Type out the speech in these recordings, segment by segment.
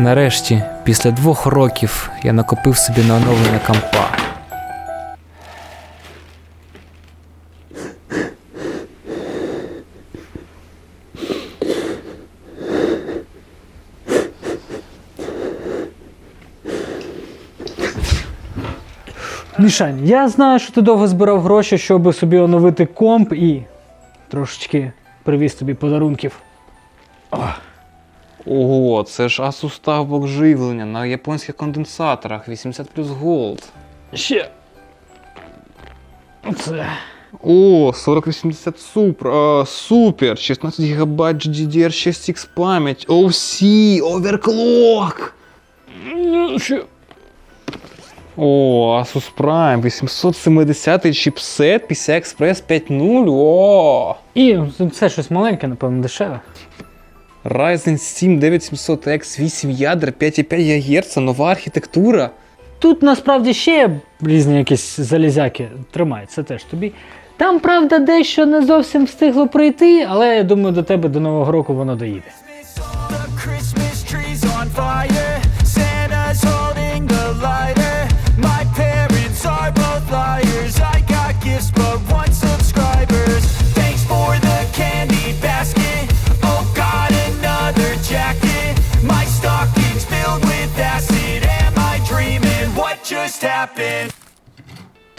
Нарешті, після двох років, я накопив собі на оновлення компа. Мішань, я знаю, що ти довго збирав гроші, щоб собі оновити комп і трошечки привіз тобі подарунків. Ого, це ж Asus TUF блок живлення на японських конденсаторах 80 плюс Gold. Ще. Оце. О, 4080 Super, а, супер, 16 ГБ GDDR6X пам'ять, OC, Overclock. Ну, Ще. О, Asus Prime, 870 чіпсет PCI Express 5.0, о! І це щось маленьке, напевно, дешеве. Ryzen 7 9700X, 8 ядер, 5,5 ГГц, нова архітектура. Тут насправді ще різні якісь залізяки. тримаються це теж тобі. Там, правда, дещо не зовсім встигло прийти, але я думаю, до тебе до Нового року воно доїде.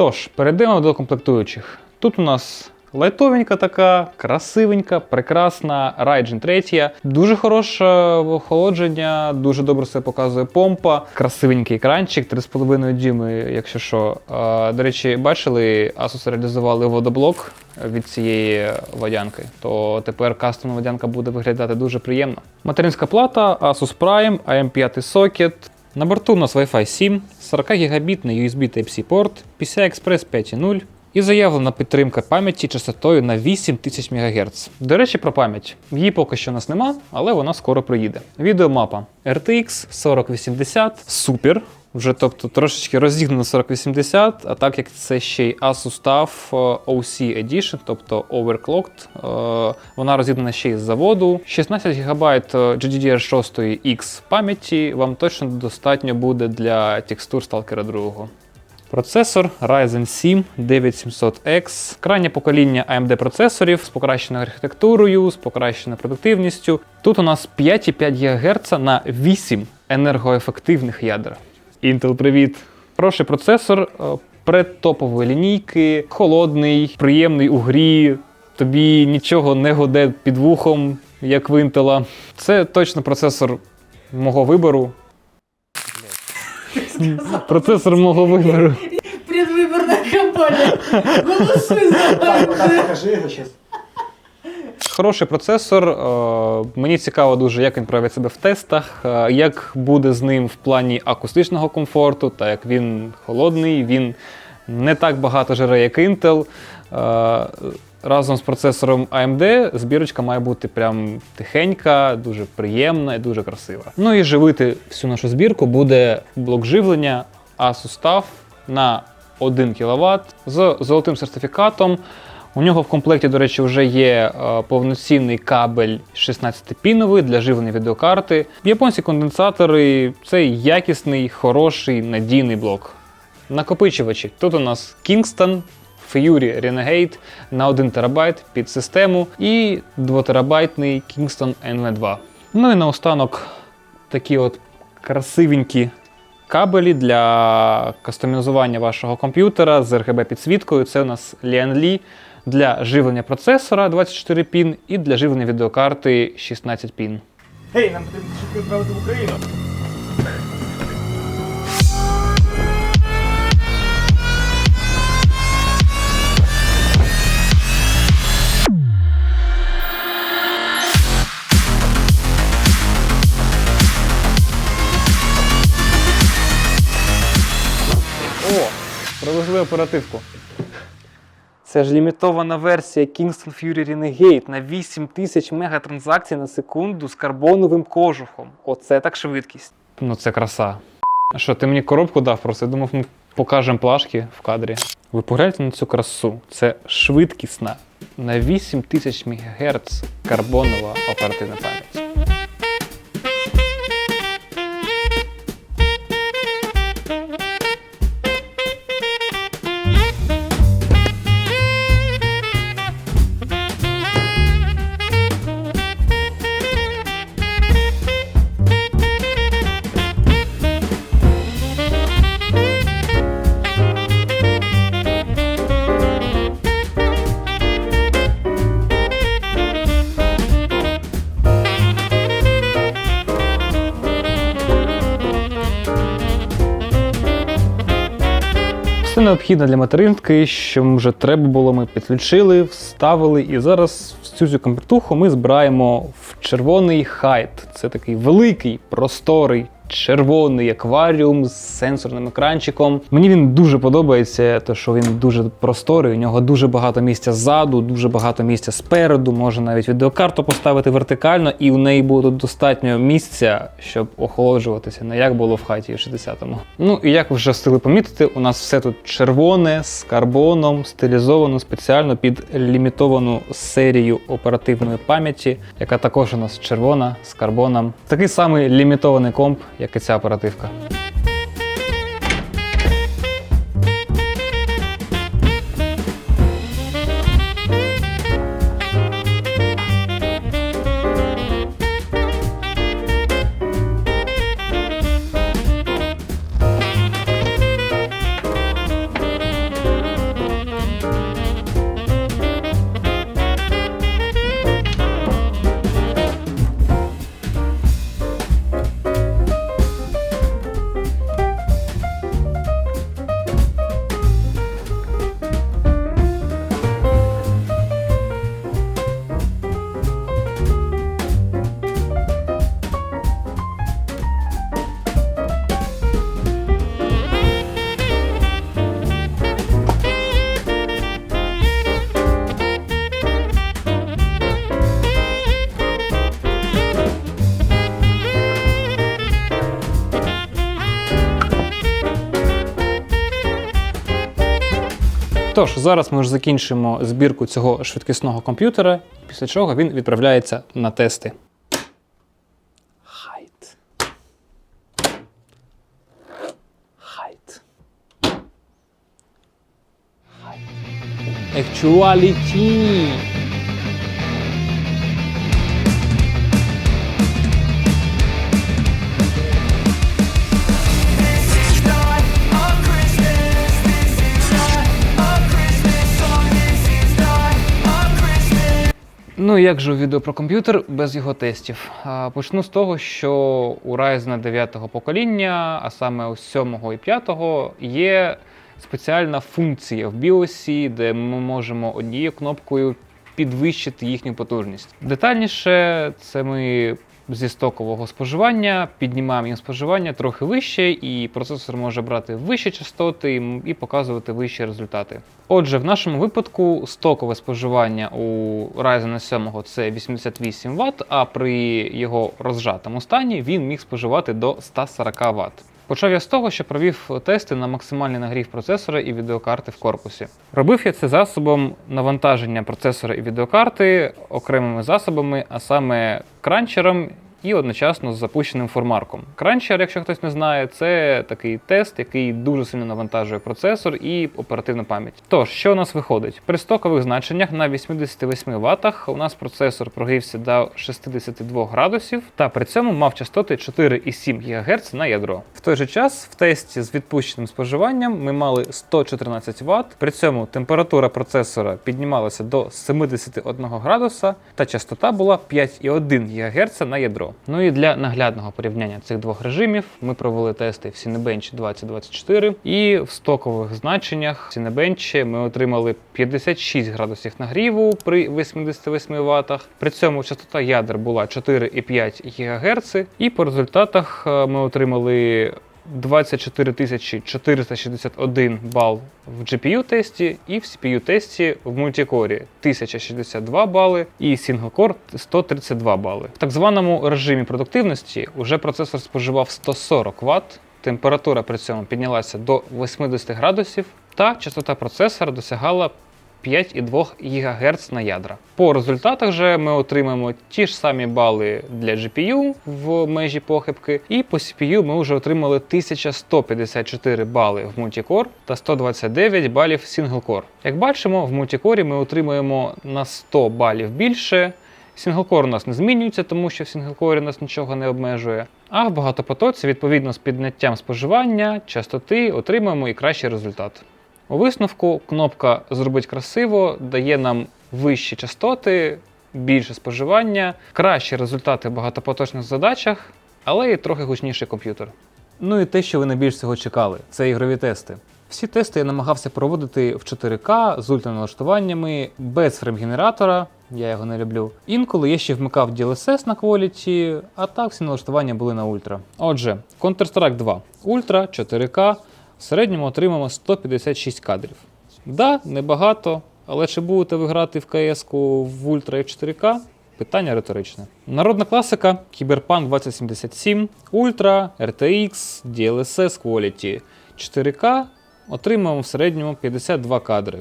Тож, перейдемо до комплектуючих. Тут у нас лайтовенька така, красивенька, прекрасна Ryzen 3. Дуже хороше охолодження, дуже добре себе показує помпа, красивенький екранчик, 3,5 дюйми, якщо що. До речі, бачили, Asus реалізували водоблок від цієї водянки, то тепер кастомна водянка буде виглядати дуже приємно. Материнська плата Asus Prime, AM5 сокет, на борту у нас Wi-Fi 7, 40 гігабітний USB Type-C порт, PCI Express 5.0 і заявлена підтримка пам'яті частотою на 8000 МГц. До речі, про пам'ять. Її поки що у нас нема, але вона скоро приїде. Відеомапа RTX 4080, супер. Вже тобто трошечки розігнано 4080, а так як це ще й Asus TUF е, OC Edition, тобто Overclocked, е, вона розігнана ще й з заводу. 16 ГБ GDDR6 X пам'яті вам точно достатньо буде для текстур Stalker 2. Процесор Ryzen 7 9700X, крайнє покоління AMD процесорів з покращеною архітектурою, з покращеною продуктивністю. Тут у нас 5,5 ГГц на 8 енергоефективних ядер. Intel, привіт! Хороший процесор е, предтопової лінійки, холодний, приємний у грі. Тобі нічого не годе під вухом, як в Intel. Це точно процесор мого вибору. Процесор мого вибору. Предвыборная кампания. Голосуй за Хороший процесор. е, Мені цікаво дуже, як він проявить себе в тестах, е, як буде з ним в плані акустичного комфорту, так як він холодний, він не так багато жере, як Intel. Е, Разом з процесором AMD збірочка має бути прям тихенька, дуже приємна і дуже красива. Ну і живити всю нашу збірку буде блок живлення Asus TUF на 1 кВт з золотим сертифікатом. У нього в комплекті, до речі, вже є е, повноцінний кабель 16-піновий для живлення відеокарти. Японські конденсатори це якісний, хороший, надійний блок. Накопичувачі. Тут у нас Kingston Fury Renegade на 1 ТБ під систему і 2 терабайтний Kingston NV2. Ну і наостанок такі от красивенькі кабелі для кастомізування вашого комп'ютера з RGB підсвіткою. Це у нас Lian Li для живлення процесора 24 пін і для живлення відеокарти 16 пін. Гей, нам потрібно відправити в Україну. О, привезли оперативку. Це ж лімітована версія Kingston Fury Renegade на 8000 мегатранзакцій на секунду з карбоновим кожухом. Оце так швидкість. Ну це краса. Що, ти мені коробку дав просто? Я думав, ми покажемо плашки в кадрі. Ви погляньте на цю красу. Це швидкісна на 8000 МГц карбонова оперативна пам'ять. Необхідне для материнки, що вже треба було, ми підключили, вставили. І зараз всю цю комплектуху ми збираємо в червоний хайт. Це такий великий, просторий. Червоний акваріум з сенсорним екранчиком. Мені він дуже подобається, тому що він дуже просторий. У нього дуже багато місця ззаду, дуже багато місця спереду. Можна навіть відеокарту поставити вертикально, і у неї буде достатньо місця, щоб охолоджуватися, не як було в хаті 60-му. Ну і як вже встигли помітити, у нас все тут червоне з карбоном, стилізовано спеціально під лімітовану серію оперативної пам'яті, яка також у нас червона з карбоном. Такий самий лімітований комп, як і ця оперативка. Тож, зараз ми вже закінчимо збірку цього швидкісного комп'ютера, після чого він відправляється на тести. Хайт. Actuality. Ну, як же відео про комп'ютер без його тестів? Почну з того, що у Ryzen 9 покоління, а саме у 7 і 5, є спеціальна функція в BIOS, де ми можемо однією кнопкою підвищити їхню потужність. Детальніше, це ми зі стокового споживання піднімаємо їм споживання трохи вище, і процесор може брати вищі частоти і показувати вищі результати. Отже, в нашому випадку стокове споживання у Ryzen 7 це 88 Вт, а при його розжатому стані він міг споживати до 140 Вт. Почав я з того, що провів тести на максимальний нагрів процесора і відеокарти в корпусі. Робив я це засобом навантаження процесора і відеокарти окремими засобами, а саме кранчером і одночасно з запущеним формарком. Кранчер, якщо хтось не знає, це такий тест, який дуже сильно навантажує процесор і оперативну пам'ять. Тож, що у нас виходить? При стокових значеннях на 88 Вт у нас процесор прогрівся до 62 градусів та при цьому мав частоти 4,7 ГГц на ядро. В той же час в тесті з відпущеним споживанням ми мали 114 Вт, при цьому температура процесора піднімалася до 71 градуса та частота була 5,1 ГГц на ядро. Ну і для наглядного порівняння цих двох режимів ми провели тести в Cinebench 2024 і в стокових значеннях в Cinebench ми отримали 56 градусів нагріву при 88 Вт. При цьому частота ядер була 4,5 ГГц, і по результатах е, ми отримали 24 461 бал в GPU-тесті і в CPU-тесті в мультикорі 1062 бали і синглкор 132 бали. В так званому режимі продуктивності уже процесор споживав 140 Вт, температура при цьому піднялася до 80 градусів, та частота процесора досягала 5,2 ГГц на ядра. По результатах же ми отримаємо ті ж самі бали для GPU в межі похибки, і по CPU ми вже отримали 1154 бали в мультикор та 129 балів синглкор. Як бачимо, в мультикорі ми отримуємо на 100 балів більше. Сінглкор у нас не змінюється, тому що в сінглкорі нас нічого не обмежує. А в багатопотоці, відповідно з підняттям споживання, частоти, отримуємо і кращий результат. У висновку кнопка Зробить красиво дає нам вищі частоти, більше споживання, кращі результати в багатопоточних задачах, але і трохи гучніший комп'ютер. Ну і те, що ви найбільш цього чекали, це ігрові тести. Всі тести я намагався проводити в 4К з ультраналаштуваннями, без фреймгенератора, я його не люблю. Інколи я ще вмикав DLSS на Quality, а так всі налаштування були на ультра. Отже, Counter-Strike 2 Ультра 4К, в середньому отримаємо 156 кадрів. Да, небагато, але чи будете ви грати в КС в Ультра і в 4К? Питання риторичне. Народна класика Cyberpunk 2077, Ultra, RTX, DLSS Quality 4К отримаємо в середньому 52 кадри.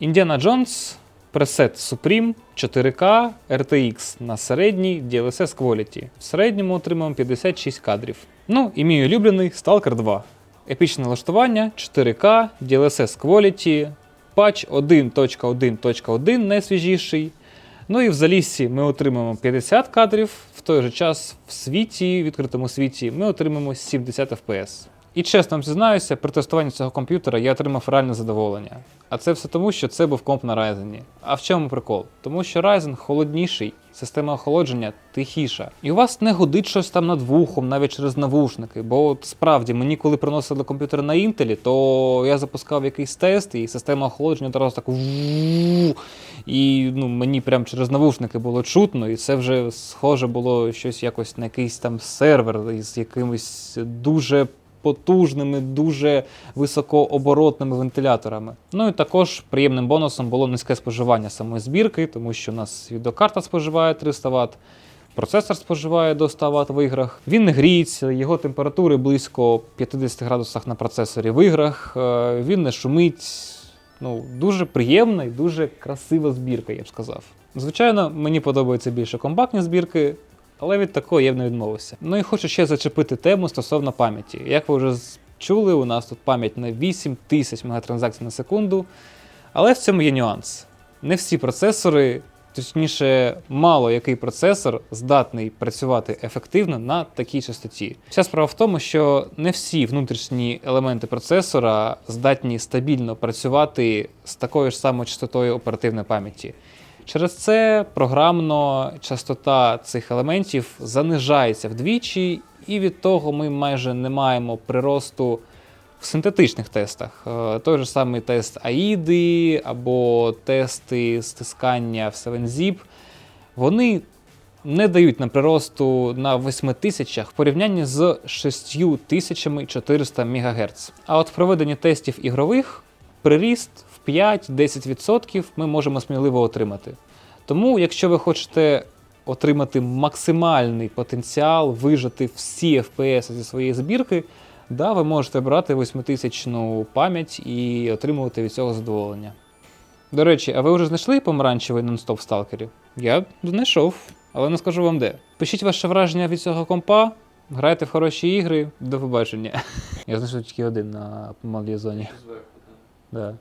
Індіана Джонс, пресет Supreme 4К RTX на середній DLSS Quality. В середньому отримаємо 56 кадрів. Ну і мій улюблений Stalker 2. Епічне налаштування 4К, DLSS Quality, патч 1.1.1 найсвіжіший. Ну і в залісі ми отримаємо 50 кадрів, в той же час в світі, відкритому світі, ми отримаємо 70 FPS. І чесно вам зізнаюся, при тестуванні цього комп'ютера я отримав реальне задоволення. А це все тому, що це був комп на Ryzen. А в чому прикол? Тому що Ryzen холодніший, система охолодження тихіша. І у вас не гудить щось там над вухом, навіть через навушники. Бо от справді мені, коли приносили комп'ютер на Intel, то я запускав якийсь тест, і система охолодження одразу так і ну, мені прям через навушники було чутно, і це вже схоже було щось якось на якийсь там сервер із якимись дуже потужними, дуже високооборотними вентиляторами. Ну і також приємним бонусом було низьке споживання самої збірки, тому що у нас відеокарта споживає 300 Вт. Процесор споживає до 100 Вт в іграх. Він не гріється, його температури близько 50 градусах на процесорі в іграх. е, Він не шумить. Ну, дуже приємна і дуже красива збірка, я б сказав. Звичайно, мені подобаються більше компактні збірки, але від такої я б не відмовився. Ну і хочу ще зачепити тему стосовно пам'яті. Як ви вже чули, у нас тут пам'ять на 8000 мегатранзакцій на секунду. Але в цьому є нюанс. Не всі процесори, точніше, мало який процесор здатний працювати ефективно на такій частоті. Вся справа в тому, що не всі внутрішні елементи процесора здатні стабільно працювати з такою ж самою частотою оперативної пам'яті. Через це програмно частота цих елементів занижається вдвічі, і від того ми майже не маємо приросту в синтетичних тестах. Е, Той же самий тест AIDи або тести стискання в 7-zip, вони не дають нам приросту на 8000 в порівнянні з 6400 МГц. А от в проведенні тестів ігрових приріст 5-10% ми можемо сміливо отримати. Тому, якщо ви хочете отримати максимальний потенціал, вижити всі FPS зі своєї збірки, да, ви можете брати 8000 пам'ять і отримувати від цього задоволення. До речі, а ви вже знайшли помаранчевий нон-стоп в сталкері? Я знайшов, але не скажу вам де. Пишіть ваше враження від цього компа, грайте в хороші ігри, до побачення. Я знайшов тільки один на малій зоні. Да.